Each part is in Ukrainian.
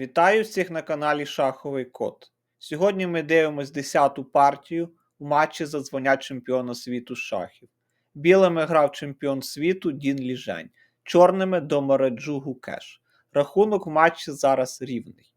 Вітаю всіх на каналі Шаховий Код. Сьогодні ми дивимось 10-ту партію у матчі за звання чемпіона світу шахів. Білими грав чемпіон світу Дін Ліжень, чорними Домараджу Гукеш. Рахунок в матчі зараз рівний.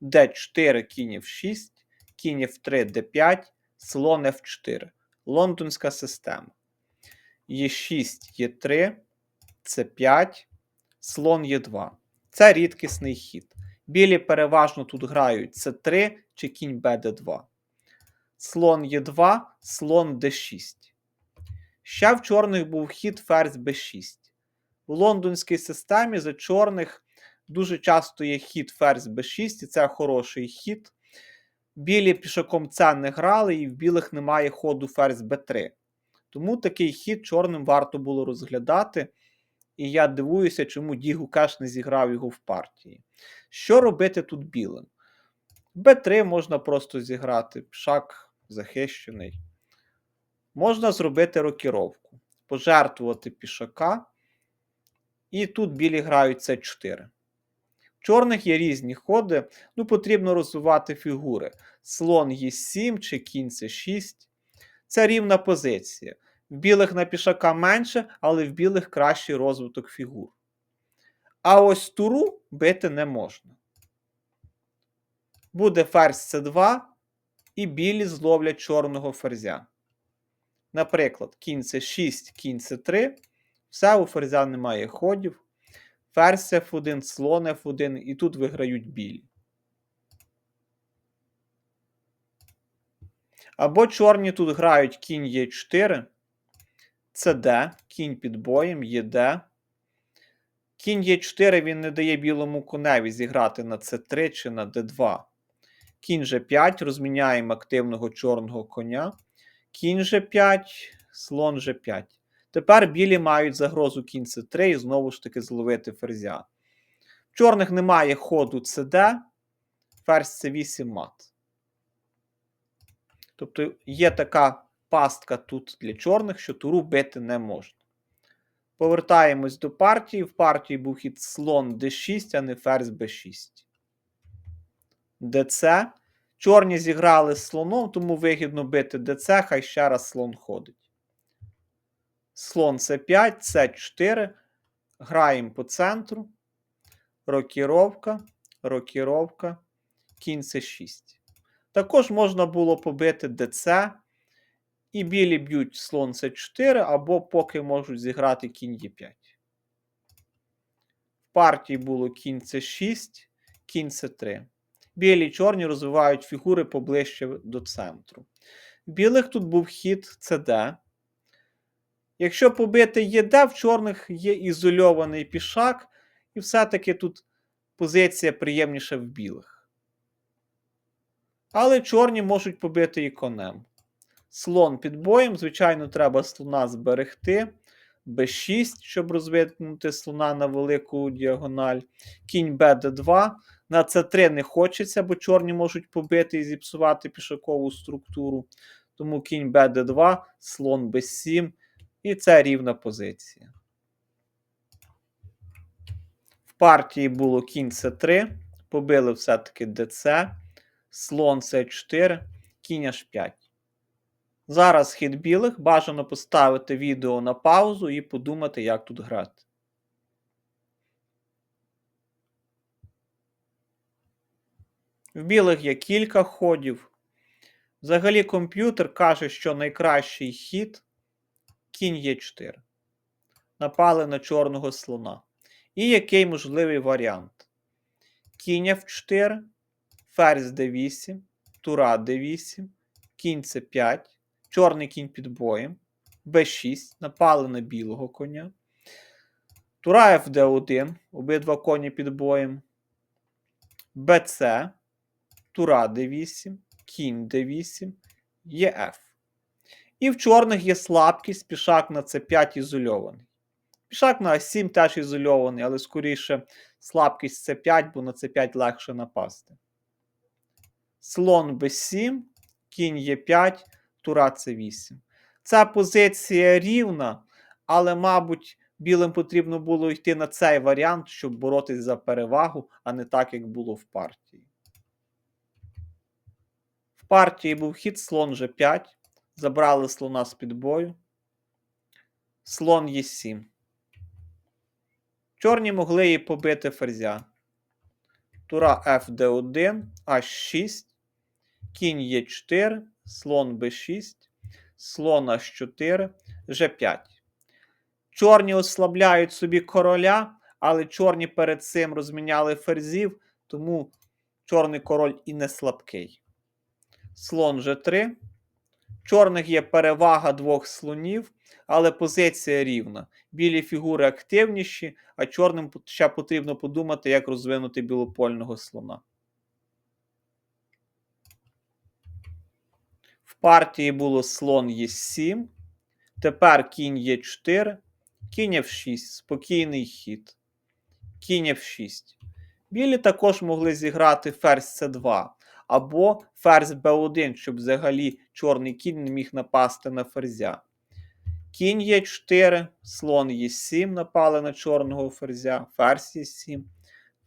Д4 кінь F6, кінь F3 D5, слон F4. Лондонська система. Е6, Е3, С5, слон Е2. Це рідкісний хід. Білі переважно тут грають С3 чи кінь БД2. Слон Е2, слон Д6. Ще в чорних був хід ферзь Б6. У лондонській системі за чорних дуже часто є хід ферзь Б6, і це хороший хід. Білі пішаком це не грали, і в білих немає ходу ферзь Б3. Тому такий хід чорним варто було розглядати. І я дивуюся, чому Дігу Кеш не зіграв його в партії. Що робити тут білим? Б3 можна просто зіграти, пшак захищений. Можна зробити рокіровку, пожертвувати пішака. І тут білі грають С4. В чорних є різні ходи, ну потрібно розвивати фігури. Слон Е7 чи кінь С6. Це рівна позиція. В білих на пішака менше, але в білих кращий розвиток фігур. А ось туру бити не можна. Буде ферзь С2, і білі зловлять чорного ферзя. Наприклад, кінь С6, кінь С3. Все, у ферзя немає ходів. Ферзь F1, слон F1, і тут виграють білі. Або чорні тут грають кінь Е4. Це Д, кінь під боєм, є Д. Кінь Е4 він не дає білому коневі зіграти на С3 чи на Д2. Кінь Ж5, розміняємо активного чорного коня. Кінь Ж5, слон Ж5. Тепер білі мають загрозу кінь С3 і знову ж таки зловити ферзя. В чорних немає ходу СД, ферзь С8 мат. Тобто є така пастка тут для чорних, що туру бити не можна. Повертаємось до партії. В партії був хід слон d6, а не ферзь b6. ДЦ. Чорні зіграли з слоном, тому вигідно бити ДЦ, хай ще раз слон ходить. Слон С5, С4. Граємо по центру. Рокіровка, рокіровка, кінь С6. Також можна було побити ДЦ. І білі б'ють слон С4, або поки можуть зіграти кінь Е5. В партії було кінь С6, кінь С3. Білі і чорні розвивають фігури поближче до центру. В білих тут був хід СД. Якщо побити ЄД, в чорних є ізольований пішак, і все-таки тут позиція приємніша в білих. Але чорні можуть побити і конем. Слон під боєм, звичайно, треба слона зберегти. Б6, щоб розвинути слона на велику діагональ. Кінь Бд2. На С3 не хочеться, бо чорні можуть побити і зіпсувати пішакову структуру. Тому кінь Бд2, слон Б7. І це рівна позиція. В партії було кінь С3. Побили все-таки ДЦ, слон С4, кінь H5. Зараз хід білих бажано поставити відео на паузу і подумати, як тут грати. В білих є кілька ходів. Взагалі, комп'ютер каже, що найкращий хід кінь Е4. Напали на чорного слона. І який можливий варіант? Кінь F4, ферзь d8, тура d8, кінь c5. Чорний кінь під боєм. Б6. Напали на білого коня. Тура Фд1. Обидва коні під боєм. БЦ. Тура Д8. Кінь Д8. ЄФ. І в чорних є слабкість. Пішак на С5 ізольований. Пішак на А7 теж ізольований, але скоріше слабкість С5, бо на С5 легше напасти. Слон Б7, кінь Е5. Тура С8. Ця позиція рівна, але, мабуть, Білим потрібно було йти на цей варіант, щоб боротись за перевагу, а не так, як було в партії. В партії був хід слон G5. Забрали слона з під бою. Слон Е7. Чорні могли її побити ферзя. Тура FD1, H6, кінь Е4, слон Б6, слон H4, G5. Чорні ослабляють собі короля, але чорні перед цим розміняли ферзів, тому чорний король і не слабкий. Слон G3. Чорних є перевага двох слонів, але позиція рівна. Білі фігури активніші, а чорним ще потрібно подумати, як розвинути білопольного слона. Партії було слон Е7. Тепер кінь Е4, кінь F6, спокійний хід. Кінь F6. Білі також могли зіграти ферзь С2 або ферзь Б1, щоб взагалі чорний кінь не міг напасти на ферзя. Кінь Е4, слон Е7 напали на чорного ферзя, ферзь Е7,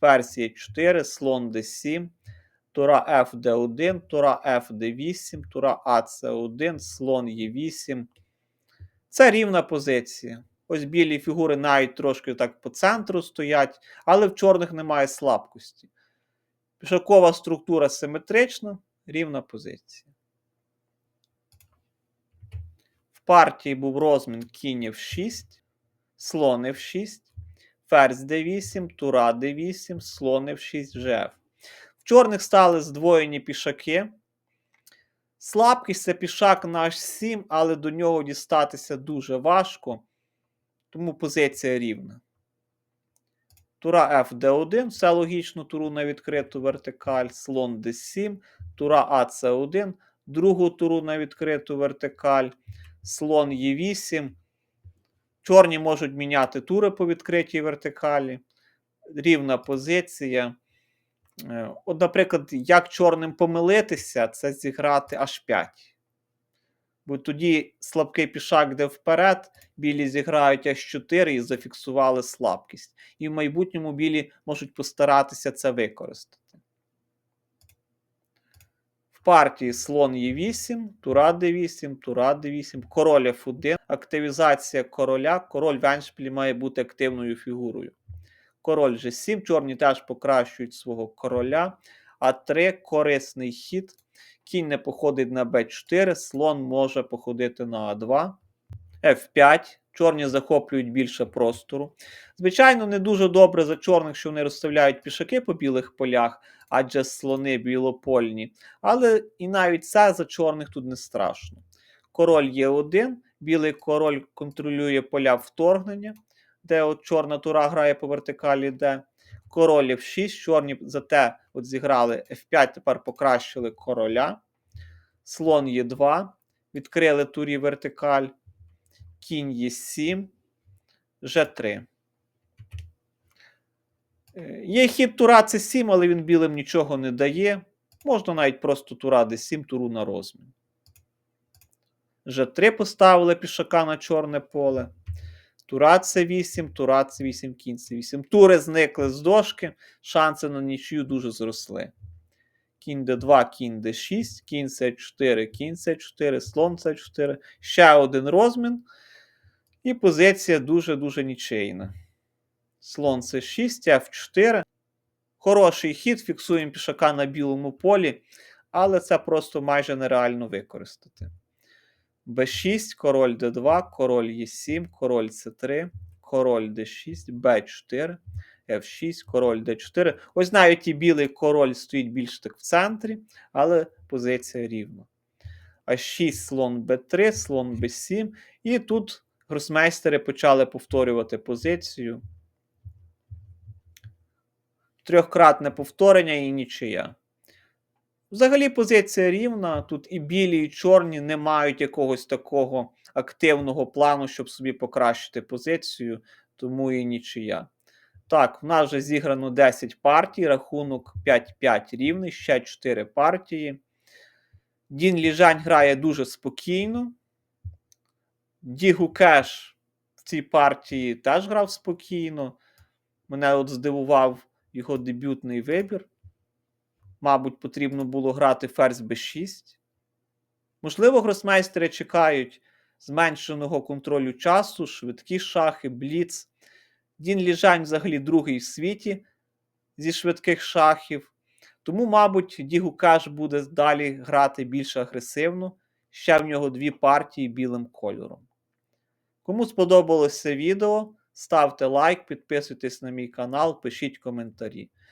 ферзь Е4, слон Д7, тура ФД1, тура ФД8, тура АЦ1, слон Е8. Це рівна позиція. Ось білі фігури навіть трошки так по центру стоять, але в чорних немає слабкості. Пішакова структура симетрична, рівна позиція. В партії був розмін кінь F6, слон F6, ферзь D8, тура D8, слон F6, GF. В чорних стали здвоєні пішаки. Слабкість це пішак на H7, але до нього дістатися дуже важко, тому позиція рівна. Тура FD1, все логічно, туру на відкриту вертикаль, слон D7, тура AC1, другу туру на відкриту вертикаль, слон Е8. Чорні можуть міняти тури по відкритій вертикалі. Рівна позиція. Е, От, наприклад, як чорним помилитися, це зіграти H5. Бо тоді слабкий пішак йде вперед, білі зіграють H4 і зафіксували слабкість. І в майбутньому білі можуть постаратися це використати. В партії слон Е8, тура d8, тура d8, король F1, активізація короля. Король в еншпілі має бути активною фігурою. Король G7, чорні теж покращують свого короля. А3 корисний хід. Кінь не походить на b4, слон може походити на А2. F5. Чорні захоплюють більше простору. Звичайно, не дуже добре за чорних, що вони розставляють пішаки по білих полях, адже слони білопольні. Але і навіть це за чорних тут не страшно. Король Е1, білий король контролює поля вторгнення, де от чорна тура грає по вертикалі Д. Король F6, чорні зате от зіграли F5, тепер покращили короля. Слон Е2, відкрили турі вертикаль, кінь Е7, Ж3. Е, Є хід тура С7, але він білим нічого не дає. Можна навіть просто тура Д7, туру на розмін. Ж3 поставили пішака на чорне поле. Тура С8, тура С8, кінь С8. Тури зникли з дошки, шанси на нічию дуже зросли. Кінь Д2, кінь Д6, кінь С4, кінь С4, слон С4. Ще один розмін. І позиція дуже-дуже нічийна. Слон С6, F4. Хороший хід, фіксуємо пішака на білому полі, але це просто майже нереально використати. Б6, король Д2, король Е7, король С3, король Д6, Б4, F6, король Д4. Ось навіть і білий король стоїть більш так в центрі, але позиція рівна. А6, слон Б3, слон Б7. І тут гросмейстери почали повторювати позицію. Трьохкратне повторення і нічия. Взагалі позиція рівна. Тут і білі, і чорні не мають якогось такого активного плану, щоб собі покращити позицію, тому і нічия. Так, в нас вже зіграно 10 партій, рахунок 5-5 рівний, ще 4 партії. Дін Ліжань грає дуже спокійно. Ді Гукеш цій партії теж грав спокійно. Мене от здивував його дебютний вибір. Мабуть, потрібно було грати ферзь b6. Можливо, гросмейстери чекають зменшеного контролю часу, швидкі шахи, бліц. Дін Ліжань взагалі другий в світі зі швидких шахів. Тому, мабуть, Дігу Каш буде далі грати більш агресивно. Ще в нього дві партії білим кольором. Кому сподобалось це відео, ставте лайк, підписуйтесь на мій канал, пишіть коментарі.